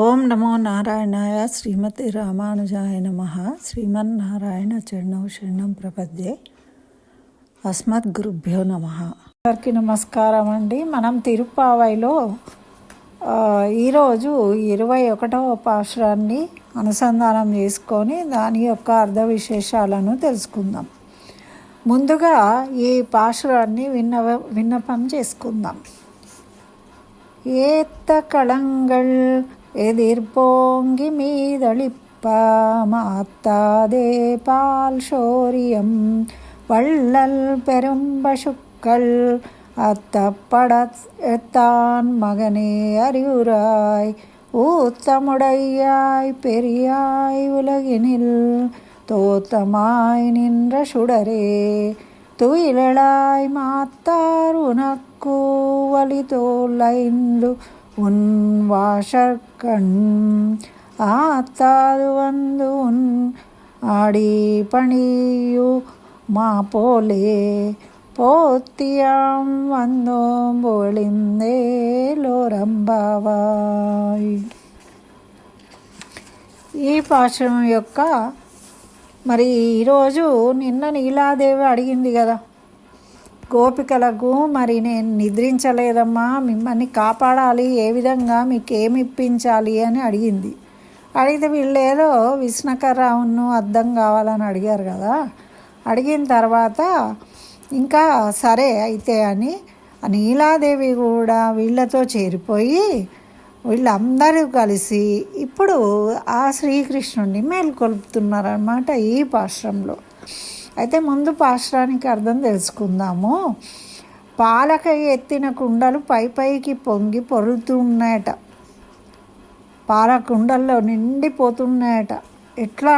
ఓం నమో నారాయణాయ శ్రీమతి రామానుజాయ నమ. శ్రీమన్నారాయణ చరణం శరణం ప్రపద్యే. అస్మద్ గురుభ్యో నమ. అందరికి నమస్కారం అండి మనం తిరుపావైలో ఈరోజు ఇరవై ఒకటవ పాశ్రాన్ని అనుసంధానం చేసుకొని దాని యొక్క అర్ధ విశేషాలను తెలుసుకుందాం. ముందుగా ఈ పాశ్రాన్ని విన్న విన్నపం చేసుకుందాం. ఏత్త కళంగళ్ எதிர்போங்கி மீதளிப்ப மாத்தாதே பால் சோரியம். வள்ளல் பெரும்பசுக்கள் அத்தப்படத்தான் மகனே அறிவுராய். ஊத்தமுடையாய் பெரியாய் உலகினில் தோத்தமாய் நின்ற சுடரே. துயிலாய் மாத்தார் உனக்கு வலிதோலைந்து உன் உன்வாஷற்கண் ஆத்தாது வந்து உன் ஆடி பணியு மா போலே போத்தியாம் வந்தோம் பொழிந்தேலோரம்பாவாய் ఈ పాశ్రమం యొక్క మరి ఈరోజు నిన్న నీలాదేవి అడిగింది కదా గోపికలకు మరి నేను నిద్రించలేదమ్మా మిమ్మల్ని కాపాడాలి ఏ విధంగా మీకు ఏమి ఇప్పించాలి అని అడిగింది. అడిగితే వీళ్ళేదో విష్ణకరావును అర్థం కావాలని అడిగారు కదా. అడిగిన తర్వాత ఇంకా సరే అయితే అని నీలాదేవి కూడా వీళ్ళతో చేరిపోయి వీళ్ళందరూ కలిసి ఇప్పుడు ఆ శ్రీకృష్ణుడిని మేల్కొల్పుతున్నారనమాట ఈ పాశ్రంలో. అయితే ముందు పాశ్రానికి అర్థం తెలుసుకుందాము. పాలక ఎత్తిన కుండలు పై పైకి పొంగి పొరులుతున్నాయట పాల కుండల్లో నిండిపోతున్నాయట. ఎట్లా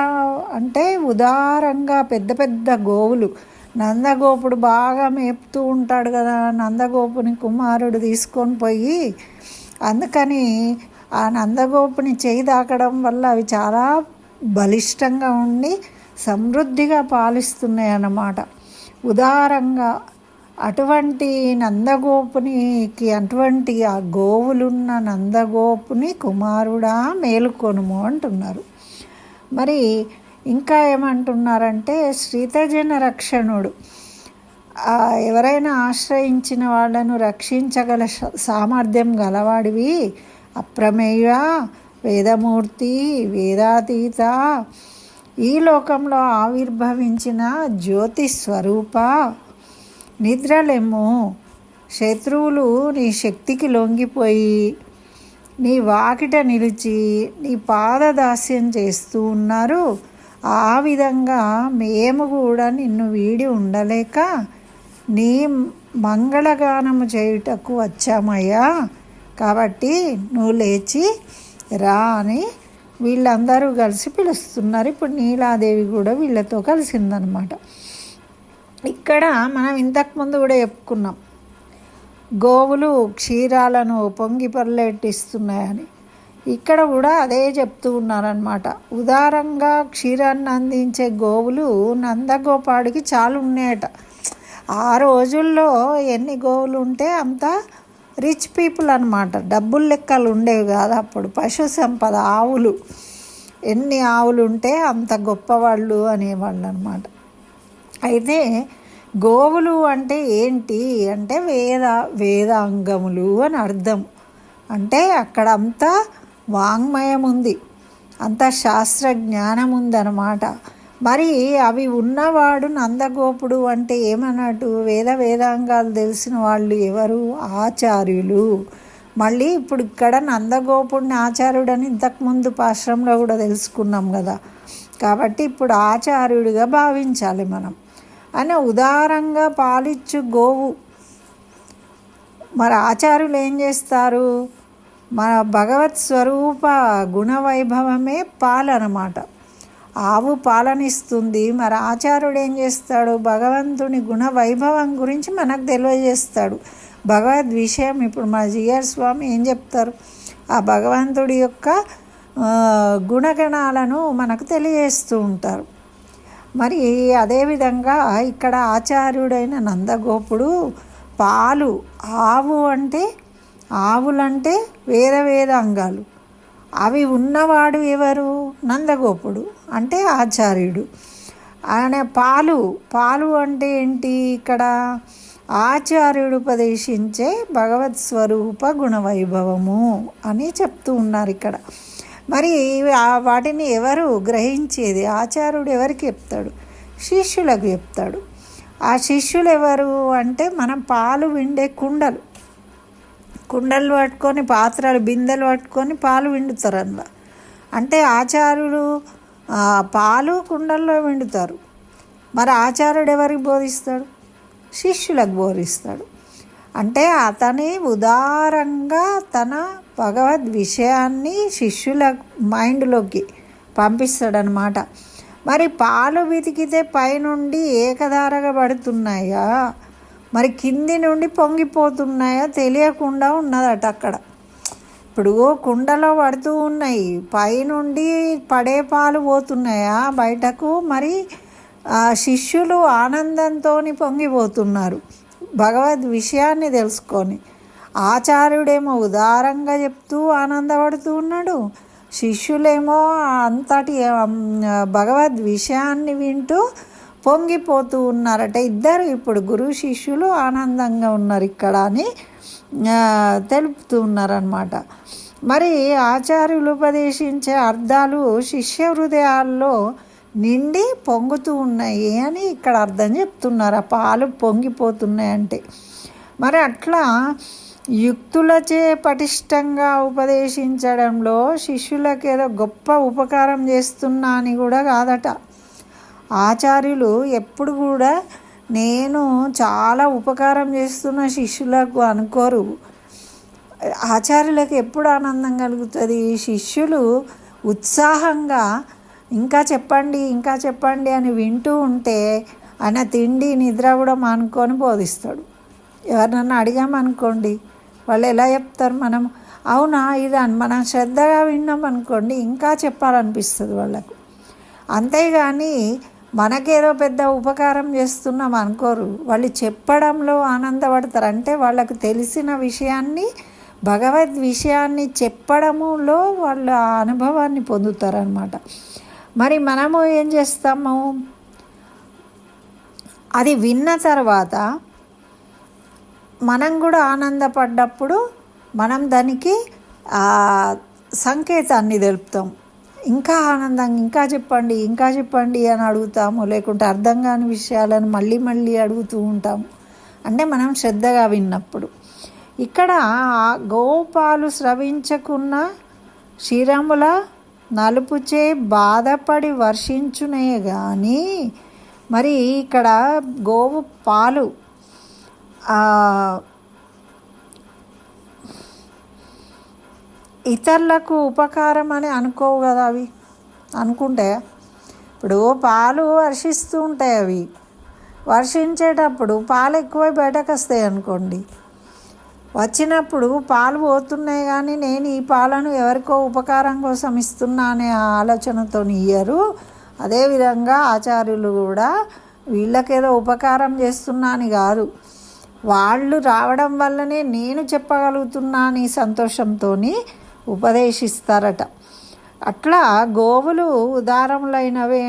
అంటే ఉదారంగా పెద్ద పెద్ద గోవులు. నందగోపుడు బాగా మేపుతూ ఉంటాడు కదా నందగోపుని కుమారుడు తీసుకొని పోయి అందుకని ఆ నందగోపుని చేయి తాకడం వల్ల అవి చాలా బలిష్టంగా ఉండి సమృద్ధిగా పాలిస్తున్నాయి అన్నమాట ఉదారంగా అటువంటి నందగోపునికి అటువంటి ఆ గోవులున్న నందగోపుని కుమారుడా మేలుకొనుము అంటున్నారు. మరి ఇంకా ఏమంటున్నారంటే శ్రీతజన రక్షణుడు. ఎవరైనా ఆశ్రయించిన వాళ్ళను రక్షించగల సామర్థ్యం గలవాడివి. అప్రమేయ వేదమూర్తి వేదాతీత ఈ లోకంలో ఆవిర్భవించిన జ్యోతి స్వరూప నిద్రలేము. శత్రువులు నీ శక్తికి లొంగిపోయి నీ వాకిట నిలిచి నీ పాదదాస్యం చేస్తూ ఉన్నారు. ఆ విధంగా మేము కూడా నిన్ను వీడి ఉండలేక నీ మంగళగానము చేయుటకు వచ్చామయ్యా. కాబట్టి నువ్వు లేచి రా అని వీళ్ళందరూ కలిసి పిలుస్తున్నారు. ఇప్పుడు నీలాదేవి కూడా వీళ్ళతో కలిసిందనమాట. ఇక్కడ మనం ఇంతకుముందు కూడా చెప్పుకున్నాం. గోవులు క్షీరాలను పొంగి పొరలెట్టిస్తున్నాయని ఇక్కడ కూడా అదే చెప్తూ ఉన్నారనమాట. ఉదారంగా క్షీరాన్ని అందించే గోవులు నందగోపాడికి చాలా ఉన్నాయట. ఆ రోజుల్లో ఎన్ని గోవులు ఉంటే అంత రిచ్ పీపుల్ అనమాట డబ్బులు లెక్కలు ఉండేవి కాదు అప్పుడు. పశు సంపద ఆవులు. ఎన్ని ఆవులు ఉంటే అంత గొప్పవాళ్ళు అనేవాళ్ళు అనమాట అయితే గోవులు అంటే ఏంటి అంటే వేద వేదాంగములు అని అర్థం. అంటే అక్కడ అంతా వాంగ్మయం ఉంది అంత శాస్త్ర జ్ఞానం ఉందన్నమాట మరి అవి ఉన్నవాడు నందగోపుడు అంటే ఏమన్నట్టు వేద వేదాంగాలు తెలిసిన వాళ్ళు ఎవరు? ఆచార్యులు. మళ్ళీ ఇప్పుడు ఇక్కడ నందగోపుడిని ఆచార్యుడని ఇంతకుముందు పాశ్రంలో కూడా తెలుసుకున్నాం కదా. కాబట్టి ఇప్పుడు ఆచార్యుడిగా భావించాలి మనం. అని ఉదారంగా పాలిచ్చు గోవు. మరి ఆచార్యులు ఏం చేస్తారు? మన భగవత్ స్వరూప గుణవైభవమే పాలనమాట. ఆవు పాలనిస్తుంది. మరి ఆచార్యుడు ఏం చేస్తాడు? భగవంతుని గుణ వైభవం గురించి మనకు తెలియజేస్తాడు. భగవద్ విషయం ఇప్పుడు మా జిఆర్ స్వామి ఏం చెప్తారు? ఆ భగవంతుడి యొక్క గుణగణాలను మనకు తెలియజేస్తూ ఉంటారు. మరి అదేవిధంగా ఇక్కడ ఆచార్యుడైన నందగోపుడు పాలు ఆవు అంటే ఆవులంటే వేద వేద అంగాలు అవి ఉన్నవాడు ఎవరు? నందగోపుడు అంటే ఆచార్యుడు. ఆయన పాలు పాలు అంటే ఏంటి ఇక్కడ? ఆచార్యుడు ఉపదేశించే భగవత్ స్వరూప గుణవైభవము అని చెప్తూ ఉన్నారు ఇక్కడ. మరి వాటిని ఎవరు గ్రహించేది? ఆచార్యుడు ఎవరికి చెప్తాడు? శిష్యులకు చెప్తాడు. ఆ శిష్యులు ఎవరు అంటే మనం పాలు విండే కుండలు. కుండలు పట్టుకొని పాత్రలు బిందెలు పట్టుకొని పాలు విండుతారు అందులో. అంటే ఆచార్యులు పాలు కుండల్లో విండుతారు మరి ఆచార్యుడు ఎవరికి బోధిస్తాడు? శిష్యులకు బోధిస్తాడు. అంటే అతని ఉదారంగా తన భగవద్ విషయాన్ని శిష్యుల మైండ్లోకి పంపిస్తాడనమాట మరి పాలు వితికితే పైనుండి ఏకధారగా పడుతున్నాయా? మరి కింది నుండి పొంగిపోతున్నాయో తెలియకుండా ఉన్నదట అక్కడ. ఇప్పుడు కుండలో పడుతూ ఉన్నాయి. పైనుండి పడే పాలు పోతున్నాయా? బయటకు మరి శిష్యులు ఆనందంతో పొంగిపోతున్నారు. భగవద్ విషయాన్ని తెలుసుకొని. ఆచార్యుడేమో ఉదారంగా చెప్తూ ఆనందపడుతూ ఉన్నాడు. శిష్యులేమో అంతటి భగవద్ విషయాన్ని వింటూ పొంగిపోతూ ఉన్నారట. ఇద్దరు ఇప్పుడు గురు శిష్యులు ఆనందంగా ఉన్నారు ఇక్కడ అని తెలుపుతూ ఉన్నారనమాట మరి ఆచార్యులు ఉపదేశించే అర్థాలు శిష్య హృదయాల్లో నిండి పొంగుతూ ఉన్నాయి అని ఇక్కడ అర్థం చెప్తున్నారు. ఆ పాలు పొంగిపోతున్నాయంటే మరి అట్లా యుక్తులచే పటిష్టంగా ఉపదేశించడంలో శిష్యులకు ఏదో గొప్ప ఉపకారం చేస్తున్నా అని కూడా కాదట. ఆచార్యులు ఎప్పుడు కూడా నేను చాలా ఉపకారం చేస్తున్న శిష్యులకు అనుకోరు. ఆచార్యులకు ఎప్పుడు ఆనందం కలుగుతుంది? శిష్యులు ఉత్సాహంగా ఇంకా చెప్పండి ఇంకా చెప్పండి అని వింటూ ఉంటే ఆయన తిండి నిద్ర కూడా మానుకొని బోధిస్తాడు. ఎవరినన్నా అడిగామనుకోండి వాళ్ళు ఎలా చెప్తారు మనం? అవునా ఇది అని మనం శ్రద్ధగా విన్నాం అనుకోండి ఇంకా చెప్పాలనిపిస్తుంది వాళ్ళకు. అంతేగాని మనకేదో పెద్ద ఉపకారం చేస్తున్నాం అనుకోరు. వాళ్ళు చెప్పడంలో ఆనందపడతారు. అంటే వాళ్ళకు తెలిసిన విషయాన్ని భగవద్ విషయాన్ని చెప్పడములో వాళ్ళ ఆ అనుభవాన్ని పొందుతారనమాట మరి మనము ఏం చేస్తాము? అది విన్న తర్వాత మనం కూడా ఆనందపడ్డప్పుడు మనం దానికి సంకేతాన్ని తెలుపుతాం. ఇంకా ఆనందంగా ఇంకా చెప్పండి ఇంకా చెప్పండి అని అడుగుతాము. లేకుంటే అర్థం కాని విషయాలను మళ్ళీ మళ్ళీ అడుగుతూ ఉంటాము. అంటే మనం శ్రద్ధగా విన్నప్పుడు. ఇక్కడ గోపాలు స్రవించకున్న శ్రీరాముల నలుపుచే బాధపడి వర్షించునే కానీ మరి ఇక్కడ గోవు పాలు ఇతరులకు ఉపకారం అని అనుకోవు కదా అవి. అనుకుంటే ఇప్పుడు పాలు వర్షిస్తూ ఉంటాయి అవి. వర్షించేటప్పుడు పాలు ఎక్కువై బయటకు వస్తాయి అనుకోండి. వచ్చినప్పుడు పాలు పోతున్నాయి కానీ నేను ఈ పాలను ఎవరికో ఉపకారం కోసం ఇస్తున్నా అనే ఆలోచనతో ఇయ్యరు. అదేవిధంగా ఆచార్యులు కూడా వీళ్ళకేదో ఉపకారం చేస్తున్నా అని కాదు. వాళ్ళు రావడం వల్లనే నేను చెప్పగలుగుతున్నా అని సంతోషంతో ఉపదేశిస్తారట. అట్లా గోవులు ఉదారములైనవే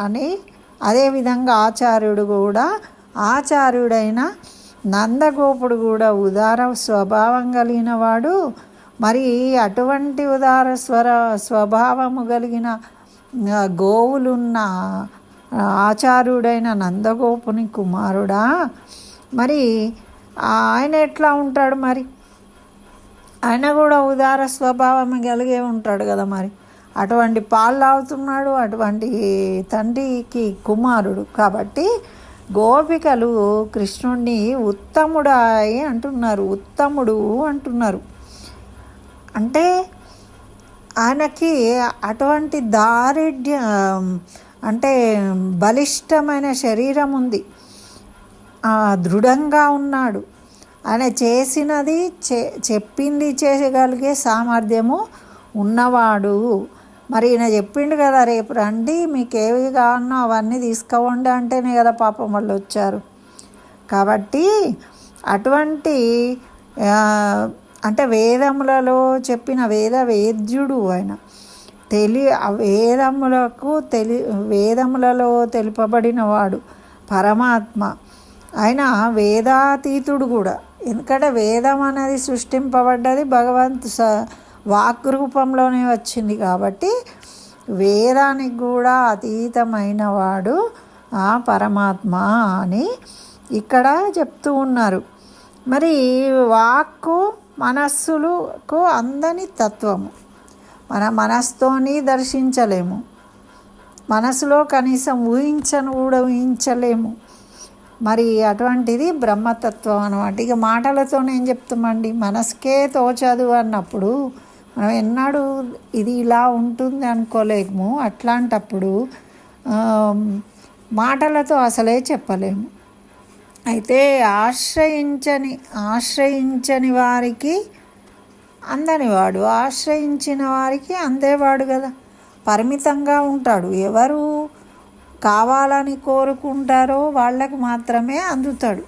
అని అదేవిధంగా ఆచార్యుడు కూడా ఆచార్యుడైన నందగోపుడు కూడా ఉదార స్వభావం కలిగిన వాడు మరి అటువంటి ఉదార స్వర స్వభావము కలిగిన గోవులున్న ఆచార్యుడైన నందగోపుని కుమారుడా. మరి ఆయన ఎట్లా ఉంటాడు మరి? ఆయన కూడా ఉదార స్వభావం కలిగే ఉంటాడు కదా మరి. అటువంటి పాలు తాగుతున్నాడు అటువంటి తండ్రికి కుమారుడు. కాబట్టి గోపికలు కృష్ణుణ్ణి ఉత్తముడాయి అంటున్నారు ఉత్తముడు అంటున్నారు. అంటే ఆయనకి అటువంటి దారిద్ర్య అంటే బలిష్టమైన శరీరం ఉంది. దృఢంగా ఉన్నాడు. ఆయన చేసినది చె చెప్పింది చేయగలిగే సామర్థ్యము ఉన్నవాడు. మరి ఈయన చెప్పిండు కదా రేపు రండి మీకు ఏవి కావాలనో అవన్నీ తీసుకోవండి అంటేనే కదా పాపం వాళ్ళు వచ్చారు. కాబట్టి అటువంటి అంటే వేదములలో చెప్పిన వేద వేద్యుడు ఆయన. తెలి వేదములకు తెలి వేదములలో తెలుపబడిన వాడు పరమాత్మ. ఆయన వేదాతీతుడు కూడా. ఎందుకంటే వేదం అనేది సృష్టింపబడ్డది భగవంతు స వాక్ రూపంలోనే వచ్చింది కాబట్టి వేదానికి కూడా అతీతమైన వాడు ఆ పరమాత్మ అని ఇక్కడ చెప్తూ ఉన్నారు. మరి వాక్కు మనస్సులకు అందని తత్వము. మన మనస్తోని దర్శించలేము. మనసులో కనీసం ఊహించను కూడా ఊహించలేము. మరి అటువంటిది బ్రహ్మతత్వం అనమాట ఇక మాటలతో ఏం చెప్తామండి? మనసుకే తోచదు అన్నప్పుడు మనం ఎన్నాడు ఇది ఇలా ఉంటుంది అనుకోలేము. అట్లాంటప్పుడు మాటలతో అసలే చెప్పలేము. అయితే ఆశ్రయించని ఆశ్రయించని వారికి అందనివాడు ఆశ్రయించిన వారికి అందేవాడు కదా. పరిమితంగా ఉంటాడు. ఎవరు కావాలని కోరుకుంటారో వాళ్ళకు మాత్రమే అందుతాడు.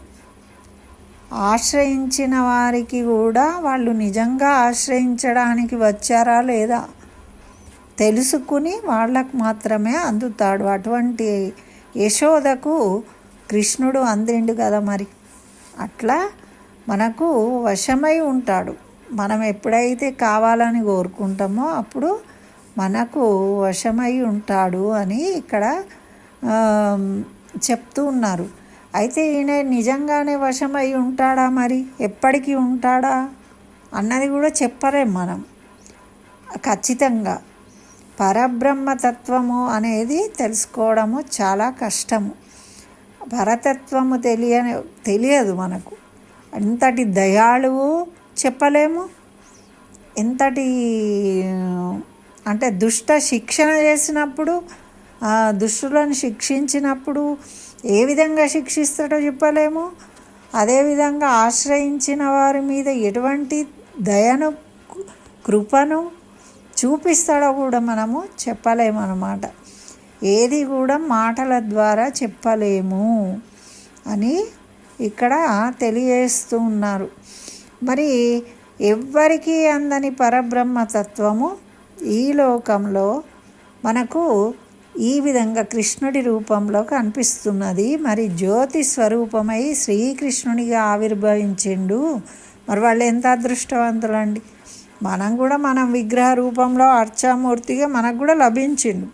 ఆశ్రయించిన వారికి కూడా వాళ్ళు నిజంగా ఆశ్రయించడానికి వచ్చారా లేదా తెలుసుకుని వాళ్ళకు మాత్రమే అందుతాడు. అటువంటి యశోదకు కృష్ణుడు అందిండు కదా మరి. అట్లా మనకు వశమై ఉంటాడు. మనం ఎప్పుడైతే కావాలని కోరుకుంటామో అప్పుడు మనకు వశమై ఉంటాడు అని ఇక్కడ చెప్తూ ఉన్నారు. అయితే ఈయన నిజంగానే వశమై ఉంటాడా మరి? ఎప్పటికీ ఉంటాడా? అన్నది కూడా చెప్పలేం మనం. ఖచ్చితంగా. పరబ్రహ్మతత్వము అనేది తెలుసుకోవడము చాలా కష్టము. పరతత్వము తెలియని తెలియదు మనకు. ఎంతటి దయాళువు చెప్పలేము. ఎంతటి అంటే దుష్ట శిక్షణ చేసినప్పుడు దుష్టులను శిక్షించినప్పుడు ఏ విధంగా శిక్షిస్తాడో చెప్పలేము. అదేవిధంగా ఆశ్రయించిన వారి మీద ఎటువంటి దయను కృపను చూపిస్తాడో కూడా మనము చెప్పలేము అన్నమాట ఏది కూడా మాటల ద్వారా చెప్పలేము అని ఇక్కడ తెలియజేస్తూ ఉన్నారు. మరి ఎవ్వరికీ అందని పరబ్రహ్మతత్వము ఈ లోకంలో మనకు ఈ విధంగా కృష్ణుడి రూపంలో కనిపిస్తున్నది. మరి జ్యోతి స్వరూపమై శ్రీకృష్ణునిగా ఆవిర్భవించిండు. మరి వాళ్ళు ఎంత అదృష్టవంతులండి? మనం కూడా మనం విగ్రహ రూపంలో అర్చామూర్తిగా మనకు కూడా లభించిండు.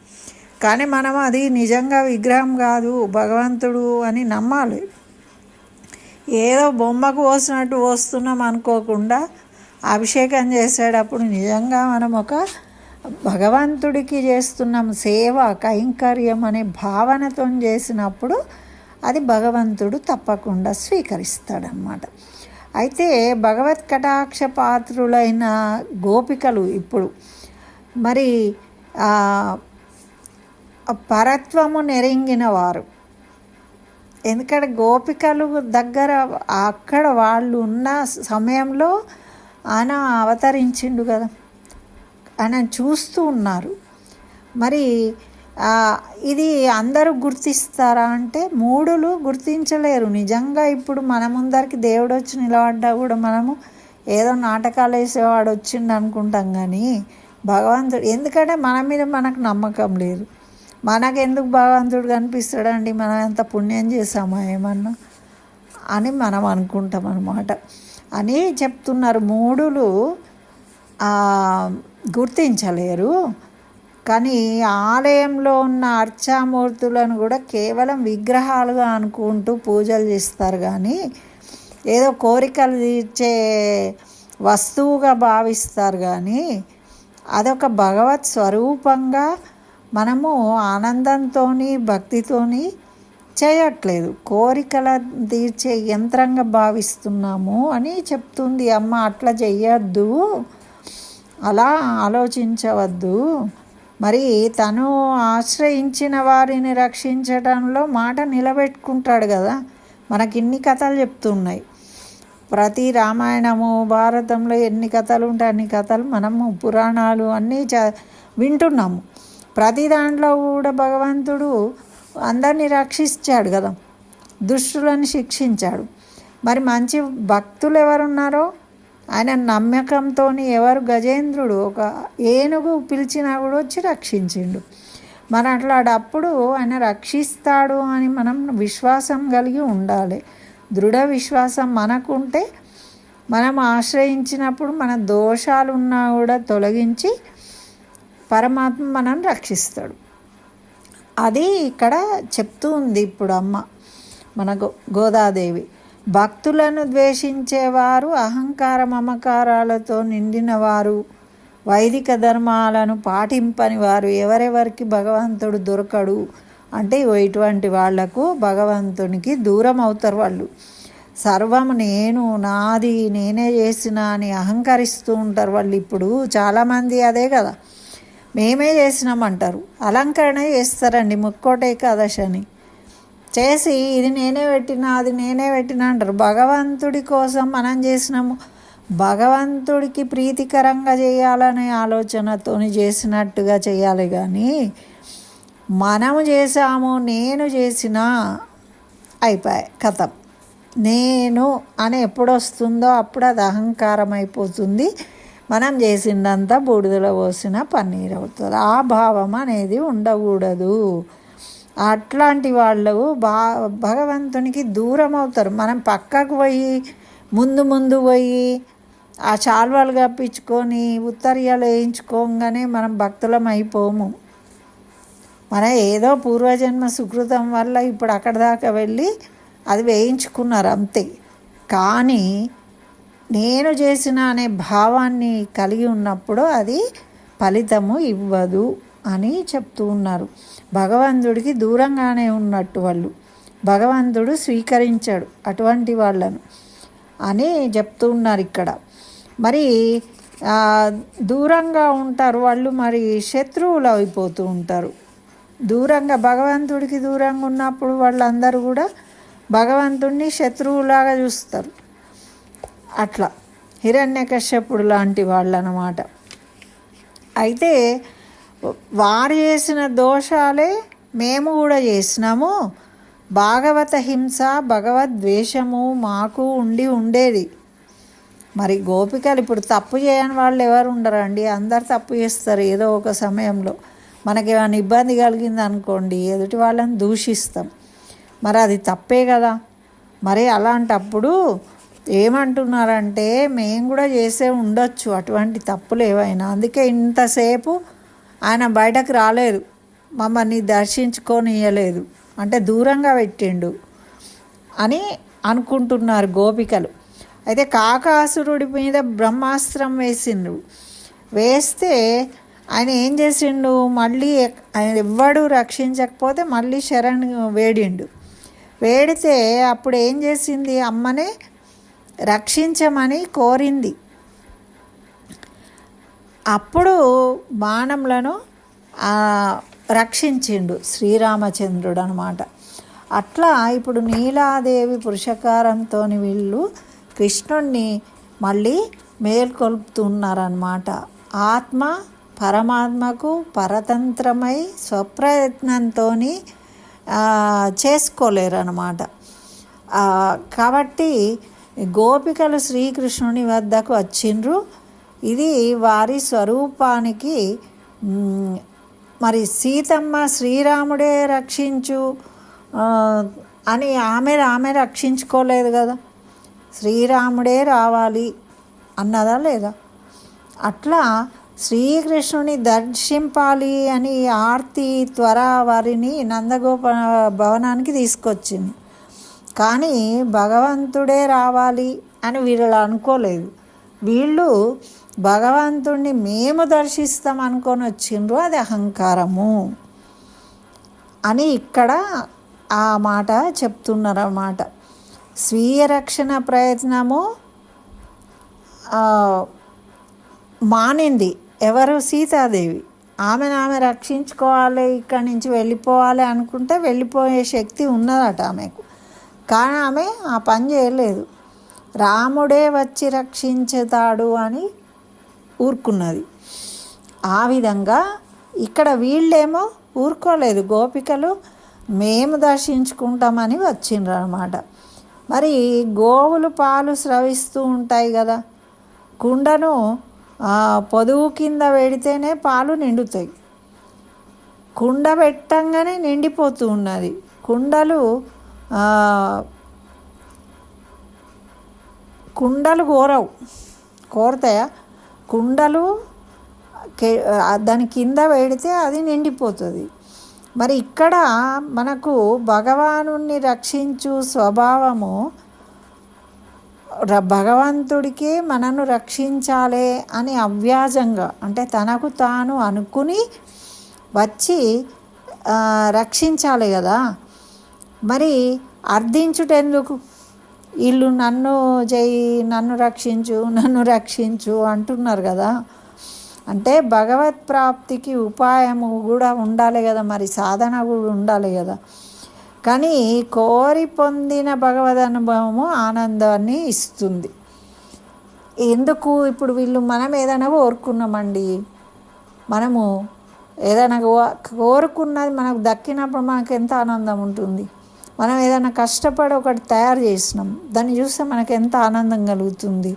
కానీ మనం అది నిజంగా విగ్రహం కాదు భగవంతుడు అని నమ్మాలి. ఏదో బొమ్మకు పోసినట్టు పోస్తున్నాం అనుకోకుండా అభిషేకం చేసేటప్పుడు నిజంగా మనం ఒక భగవంతుడికి చేస్తున్నాం సేవ కైంకర్యం అనే భావనతో చేసినప్పుడు అది భగవంతుడు తప్పకుండా స్వీకరిస్తాడనమాట అయితే భగవత్ కటాక్ష పాత్రులైన గోపికలు ఇప్పుడు మరి పరత్వము నెరింగిన వారు. ఎందుకంటే గోపికలు దగ్గర అక్కడ వాళ్ళు ఉన్న సమయంలో ఆయన అవతరించిండు కదా. ఆయన చూస్తూ ఉన్నారు. మరి ఇది అందరూ గుర్తిస్తారా అంటే మూడులు గుర్తించలేరు. నిజంగా ఇప్పుడు మన ముందరికి దేవుడు వచ్చి నిలబడ్డా కూడా మనము ఏదో నాటకాలు వేసేవాడు వచ్చిండు అనుకుంటాం కానీ భగవంతుడు ఎందుకంటే మన మీద మనకు నమ్మకం లేదు. మనకెందుకు భగవంతుడు కనిపిస్తాడండి? మనం ఎంత పుణ్యం చేసామా ఏమన్నా అని మనం అనుకుంటాం అన్నమాట. అని చెప్తున్నారు. మూడులు గుర్తించలేరు. కానీ ఆలయంలో ఉన్న అర్చామూర్తులను కూడా కేవలం విగ్రహాలుగా అనుకుంటూ పూజలు చేస్తారు కానీ ఏదో కోరికలు తీర్చే వస్తువుగా భావిస్తారు కానీ అదొక భగవత్ స్వరూపంగా మనము ఆనందంతో భక్తితోని చేయట్లేదు. కోరికల తీర్చే యంత్రంగా భావిస్తున్నాము అని చెప్తుంది. అమ్మ అట్లా చెయ్యొద్దు. అలా ఆలోచించవద్దు. మరి తను ఆశ్రయించిన వారిని రక్షించడంలో మాట నిలబెట్టుకుంటాడు కదా. మనకి ఇన్ని కథలు చెప్తున్నాయి. ప్రతి రామాయణము భారతంలో ఎన్ని కథలు ఉంటాయి అన్ని కథలు మనము పురాణాలు అన్నీ చ వింటున్నాము. ప్రతి దాంట్లో కూడా భగవంతుడు అందరినీ రక్షించాడు కదా. దుష్టులను శిక్షించాడు. మరి మంచి భక్తులు ఎవరున్నారో? ఆయన నమ్మకంతో ఎవరు గజేంద్రుడు ఒక ఏనుగు పిలిచినా కూడా వచ్చి రక్షించిండు. మరి అట్లాడప్పుడు ఆయన రక్షిస్తాడు అని మనం విశ్వాసం కలిగి ఉండాలి. దృఢ విశ్వాసం మనకుంటే మనం ఆశ్రయించినప్పుడు మన దోషాలు ఉన్నా కూడా తొలగించి పరమాత్మ మనం రక్షిస్తాడు. అది ఇక్కడ చెప్తూ ఉంది ఇప్పుడు అమ్మ మన గో గోదాదేవి. భక్తులను ద్వేషించేవారు అహంకార మమకారాలతో నిండినవారు వైదిక ధర్మాలను పాటింపని వారు ఎవరెవరికి భగవంతుడు దొరకడు అంటే ఇటువంటి వాళ్ళకు భగవంతునికి దూరం అవుతారు వాళ్ళు. సర్వం నేను నాది నేనే చేసిన అని అహంకరిస్తూ ఉంటారు వాళ్ళు ఇప్పుడు. చాలామంది అదే కదా. మేమే చేసినామంటారు అలంకరణ చేస్తారండి ముక్కోట ఏకాదశి అని చేసి ఇది నేనే పెట్టినా అది నేనే పెట్టినా అంటారు. భగవంతుడి కోసం మనం చేసినాము. భగవంతుడికి ప్రీతికరంగా చేయాలనే ఆలోచనతో చేసినట్టుగా చేయాలి కానీ మనము చేసాము నేను చేసిన అయిపోయాయి కథం నేను అని ఎప్పుడు వస్తుందో అప్పుడు అది అహంకారం అయిపోతుంది మనం చేసిందంతా బూడిదలో పోసిన పన్నీర్ అవుతుంది ఆ భావం అనేది ఉండకూడదు. అట్లాంటి వాళ్ళు బా భగవంతునికి దూరం అవుతారు మనం పక్కకు పోయి ముందు ముందు పోయి ఆ శాల్వాలు కప్పించుకొని ఉత్తర్యాలు వేయించుకోగానే మనం భక్తులం అయిపోము. మన ఏదో పూర్వజన్మ సుకృతం వల్ల ఇప్పుడు అక్కడ దాకా వెళ్ళి అది వేయించుకున్నారు అంతే. కానీ నేను చేసిన అనే భావాన్ని కలిగి ఉన్నప్పుడు అది ఫలితము ఇవ్వదు. అని చెప్తూ ఉన్నారు. భగవంతుడికి దూరంగానే ఉన్నట్టు వాళ్ళు. భగవంతుడు స్వీకరించాడు అటువంటి వాళ్ళను అని చెప్తూ ఉన్నారు ఇక్కడ. మరి దూరంగా ఉంటారు వాళ్ళు మరి శత్రువులు అయిపోతూ ఉంటారు. దూరంగా భగవంతుడికి దూరంగా ఉన్నప్పుడు వాళ్ళందరూ కూడా భగవంతుడిని శత్రువులాగా చూస్తారు. అట్లా హిరణ్యకశ్యపుడు లాంటి వాళ్ళు అన్నమాట అయితే వారు చేసిన దోషాలే మేము కూడా చేసినాము. భాగవత హింస భగవద్వేషము మాకు ఉండి ఉండేది. మరి గోపికలు ఇప్పుడు తప్పు చేయని వాళ్ళు ఎవరు ఉండరండి? అందరు తప్పు చేస్తారు ఏదో ఒక సమయంలో. మనకి ఏమైనా ఇబ్బంది కలిగింది అనుకోండి ఎదుటి వాళ్ళని దూషిస్తాం. మరి అది తప్పే కదా? మరి అలాంటప్పుడు ఏమంటున్నారంటే మేము కూడా చేసే ఉండొచ్చు అటువంటి తప్పులు ఏవైనా. అందుకే ఇంతసేపు ఆయన బయటకు రాలేదు. మమ్మల్ని దర్శించుకొనియలేదు. అంటే దూరంగా పెట్టిండు అని అనుకుంటున్నారు గోపికలు. అయితే కాకాసురుడి మీద బ్రహ్మాస్త్రం వేసిండు వేస్తే ఆయన ఏం చేసిండు? మళ్ళీ ఆయన ఎవ్వడు రక్షించకపోతే మళ్ళీ శరణ్ వేడిండు. వేడితే అప్పుడు ఏం చేసింది? అమ్మనే రక్షించమని కోరింది. అప్పుడు బాణంలను రక్షించిండు శ్రీరామచంద్రుడు అనమాట అట్లా ఇప్పుడు నీలాదేవి పురుషకారంతో వీళ్ళు కృష్ణుణ్ణి మళ్ళీ మేల్కొల్పుతున్నారనమాట. ఆత్మ పరమాత్మకు పరతంత్రమై స్వప్రయత్నంతో చేసుకోలేరనమాట. కాబట్టి గోపికలు శ్రీకృష్ణుని వద్దకు వచ్చిండ్రు. ఇది వారి స్వరూపానికి మరి సీతమ్మ శ్రీరాముడే రక్షించు అని ఆమె ఆమె రక్షించుకోలేదు కదా. శ్రీరాముడే రావాలి అన్నదా లేదా? అట్లా శ్రీకృష్ణుని దర్శింపాలి అని ఆర్తి త్వర వారిని నందగోప భవనానికి తీసుకొచ్చింది. కానీ భగవంతుడే రావాలి అని వీళ్ళు అనుకోలేదు. వీళ్ళు భగవంతుణ్ణి మేము దర్శిస్తాం అనుకొని వచ్చిండ్రు అది అహంకారము. అని ఇక్కడ ఆ మాట చెప్తున్నారు అన్నమాట స్వీయ రక్షణ ప్రయత్నము మానింది ఎవరు? సీతాదేవి. ఆమెను ఆమె రక్షించుకోవాలి ఇక్కడి నుంచి వెళ్ళిపోవాలి అనుకుంటే వెళ్ళిపోయే శక్తి ఉన్నదట ఆమెకు. కానీ ఆమె ఆ పని చేయలేదు. రాముడే వచ్చి రక్షించుతాడు అని ఊరుకున్నది. ఆ విధంగా ఇక్కడ వీళ్ళేమో ఊరుకోలేదు. గోపికలు మేము దర్శించుకుంటామని వచ్చిండ్రు అనమాట మరి గోవులు పాలు స్రవిస్తూ ఉంటాయి కదా. కుండను పొదువు కింద పెడితేనే పాలు నిండుతాయి. కుండ పెట్టంగానే నిండిపోతూ ఉన్నది. కుండలు కుండలు కోరవు కోరతాయా? కుండలు కే- దాని కింద పెడితే అది నిండిపోతుంది. మరి ఇక్కడ మనకు భగవాను రక్షించు స్వభావము ర- భగవంతుడికి మనను రక్షించాలి అని అవ్యాజంగా అంటే తనకు తాను అనుకుని వచ్చి రక్షించాలి కదా. మరి అర్థించుటెందుకు వీళ్ళు నన్ను జై నన్ను రక్షించు నన్ను రక్షించు అంటున్నారు కదా. అంటే భగవత్ ప్రాప్తికి ఉపాయము కూడా ఉండాలి కదా మరి సాధన కూడా ఉండాలి కదా. కానీ కోరి పొందిన భగవద్ అనుభవము ఆనందాన్ని ఇస్తుంది. ఎందుకు ఇప్పుడు వీళ్ళు మనం ఏదైనా కోరుకున్నామండి? మనము ఏదైనా కోరుకున్నది మనకు దక్కినప్పుడు మనకు ఎంత ఆనందం ఉంటుంది? మనం ఏదైనా కష్టపడి ఒకటి తయారు చేసినాం దాన్ని చూస్తే మనకు ఎంత ఆనందం కలుగుతుంది.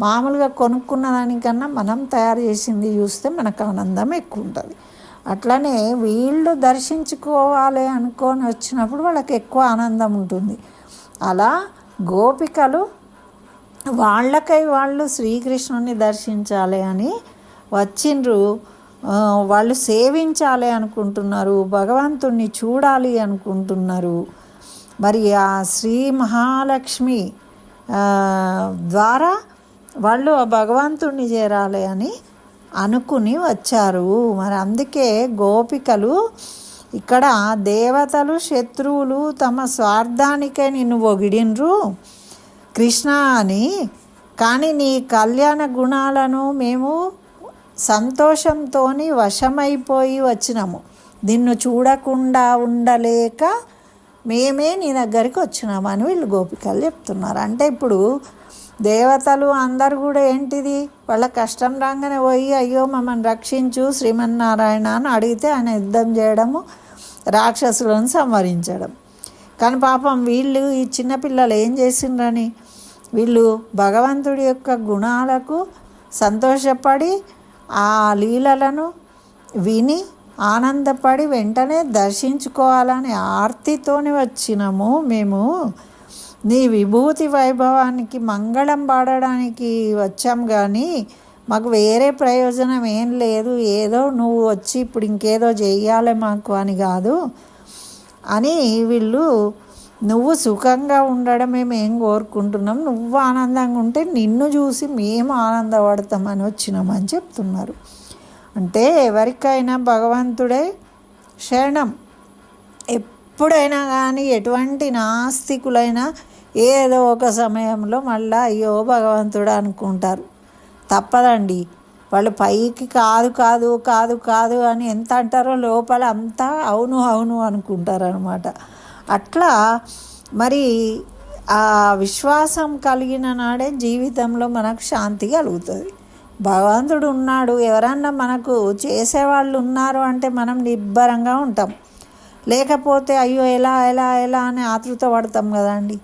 మామూలుగా కొనుక్కున్న దానికన్నా మనం తయారు చేసింది చూస్తే మనకు ఆనందం ఎక్కువ ఉంటుంది. అట్లనే వీళ్ళు దర్శించుకోవాలి అనుకొని వచ్చినప్పుడు వాళ్ళకి ఎక్కువ ఆనందం ఉంటుంది. అలా గోపికలు వాళ్ళకై వాళ్ళు శ్రీకృష్ణుని దర్శించాలి అని వచ్చిండ్రు. వాళ్ళు సేవించాలి అనుకుంటున్నారు భగవంతుణ్ణి చూడాలి అనుకుంటున్నారు. మరి ఆ శ్రీ మహాలక్ష్మి ద్వారా వాళ్ళు ఆ భగవంతుణ్ణి చేరాలి అని అనుకుని వచ్చారు. మరి అందుకే గోపికలు ఇక్కడ దేవతలు శత్రువులు తమ స్వార్థానికే నిన్ను పొగిడినరు కృష్ణ అని కానీ నీ కళ్యాణ గుణాలను మేము సంతోషంతో వశమైపోయి వచ్చినాము. నిన్ను చూడకుండా ఉండలేక మేమే నీ దగ్గరికి వచ్చినామని వీళ్ళు గోపికలు చెప్తున్నారు. అంటే ఇప్పుడు దేవతలు అందరు కూడా ఏంటిది? వాళ్ళ కష్టం రాగానే పోయి అయ్యో మమ్మల్ని రక్షించు శ్రీమన్నారాయణ అని అడిగితే ఆయన యుద్ధం చేయడము రాక్షసులను సంహరించడం. కానీ పాపం వీళ్ళు ఈ చిన్నపిల్లలు ఏం చేసిండ్రని? వీళ్ళు భగవంతుడి యొక్క గుణాలకు సంతోషపడి ఆ లీలలను విని ఆనందపడి వెంటనే దర్శించుకోవాలని ఆర్తితోని వచ్చినాము మేము. నీ విభూతి వైభవానికి మంగళం పాడడానికి వచ్చాం కానీ మాకు వేరే ప్రయోజనం ఏం లేదు. ఏదో నువ్వు వచ్చి ఇప్పుడు ఇంకేదో చెయ్యాలి మాకు అని కాదు. అని వీళ్ళు నువ్వు సుఖంగా ఉండడం మేము ఏం కోరుకుంటున్నాం. నువ్వు ఆనందంగా ఉంటే నిన్ను చూసి మేము ఆనందపడతామని వచ్చినామని చెప్తున్నారు. అంటే ఎవరికైనా భగవంతుడే శరణం. ఎప్పుడైనా కానీ ఎటువంటి నాస్తికులైనా ఏదో ఒక సమయంలో మళ్ళీ అయ్యో భగవంతుడు అనుకుంటారు. తప్పదండి. వాళ్ళు పైకి కాదు కాదు కాదు కాదు అని ఎంత అంటారో లోపల అంతా అవును అవును అనుకుంటారు అనమాట అట్లా మరి ఆ విశ్వాసం కలిగిన నాడే జీవితంలో మనకు శాంతి కలుగుతుంది. భగవంతుడు ఉన్నాడు. ఎవరన్నా మనకు చేసేవాళ్ళు ఉన్నారు అంటే మనం నిబ్బరంగా ఉంటాం. లేకపోతే అయ్యో ఎలా ఎలా ఎలా అని ఆతృత పడతాం కదండి.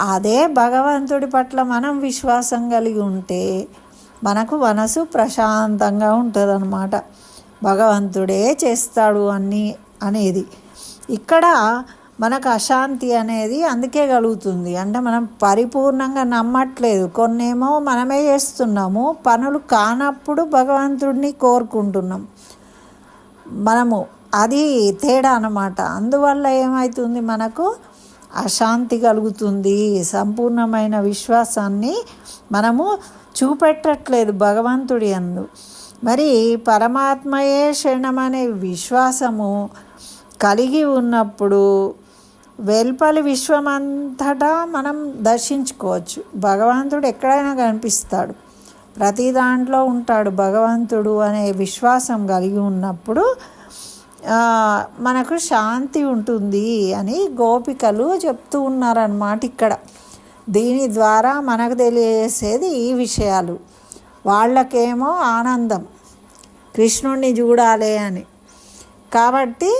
అదే భగవంతుడి పట్ల మనం విశ్వాసం కలిగి ఉంటే మనకు మనసు ప్రశాంతంగా ఉంటుంది భగవంతుడే చేస్తాడు అన్నీ అనేది. ఇక్కడ మనకు అశాంతి అనేది అందుకే కలుగుతుంది. అంటే మనం పరిపూర్ణంగా నమ్మట్లేదు. కొన్నేమో మనమే చేస్తున్నాము. పనులు కానప్పుడు భగవంతుడిని కోరుకుంటున్నాం. మనము అది తేడా అన్నమాట. అందువల్ల ఏమవుతుంది మనకు? అశాంతి కలుగుతుంది. సంపూర్ణమైన విశ్వాసాన్ని మనము చూపెట్టట్లేదు భగవంతుడి అందు. మరి పరమాత్మయే క్షణం అనే విశ్వాసము కలిగి ఉన్నప్పుడు వెల్పలి విశ్వమంతటా మనం దర్శించుకోవచ్చు. భగవంతుడు ఎక్కడైనా కనిపిస్తాడు. ప్రతి దాంట్లో ఉంటాడు భగవంతుడు అనే విశ్వాసం కలిగి ఉన్నప్పుడు మనకు శాంతి ఉంటుంది అని గోపికలు చెప్తూ ఉన్నారన్నమాట ఇక్కడ. దీని ద్వారా మనకు తెలియజేసేది ఈ విషయాలు. వాళ్ళకేమో ఆనందం. కృష్ణుణ్ణి చూడాలి అని. కాబట్టి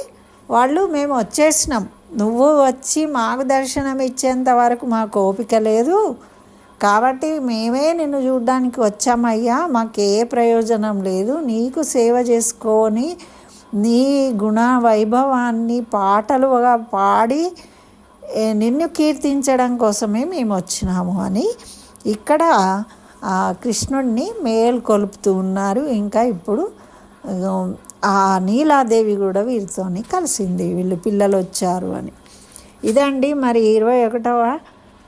వాళ్ళు మేము వచ్చేసినాం. నువ్వు వచ్చి మాకు దర్శనం ఇచ్చేంత వరకు మాకు ఓపిక లేదు. కాబట్టి మేమే నిన్ను చూడడానికి వచ్చామయ్యా. మాకు ఏ ప్రయోజనం లేదు. నీకు సేవ చేసుకొని నీ గుణ వైభవాన్ని పాటలుగా పాడి నిన్ను కీర్తించడం కోసమే మేము వచ్చినాము అని ఇక్కడ కృష్ణుడిని మేల్కొలుపుతూ ఉన్నారు. ఇంకా ఇప్పుడు ఆ, నీలాదేవి కూడా వీరితోని కలిసింది. వీళ్ళు పిల్లలు వచ్చారు అని. ఇదండి మరి ఇరవై ఒకటవ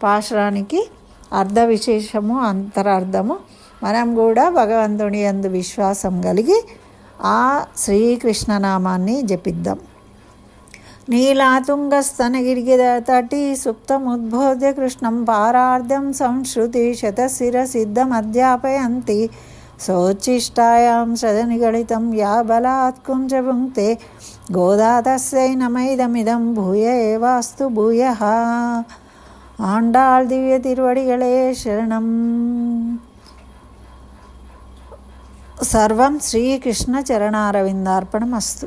పాశురానికి అర్ధ విశేషము అంతరార్థము. మనం కూడా భగవంతుని అందు విశ్వాసం కలిగి ఆ శ్రీకృష్ణనామాన్ని జపిద్దాం. నీలాతుంగస్తనగిరిగితటి సుప్తముద్బోధ్య కృష్ణం పారార్ధం సంశ్రుతి శతశిరసిద్ధమధ్యాపయంతి సోచ్చిష్టాయాం సదనిగళితం యా బలాత్ కుంజభుంక్తే గోదా తస్యై నమైదమిదం భూయ ఏవాస్తు భూయ ఆండాళ్ దివ్య తిరువడిగళే శరణం సర్వం శ్రీకృష్ణ చరణారవిందార్పణమస్తు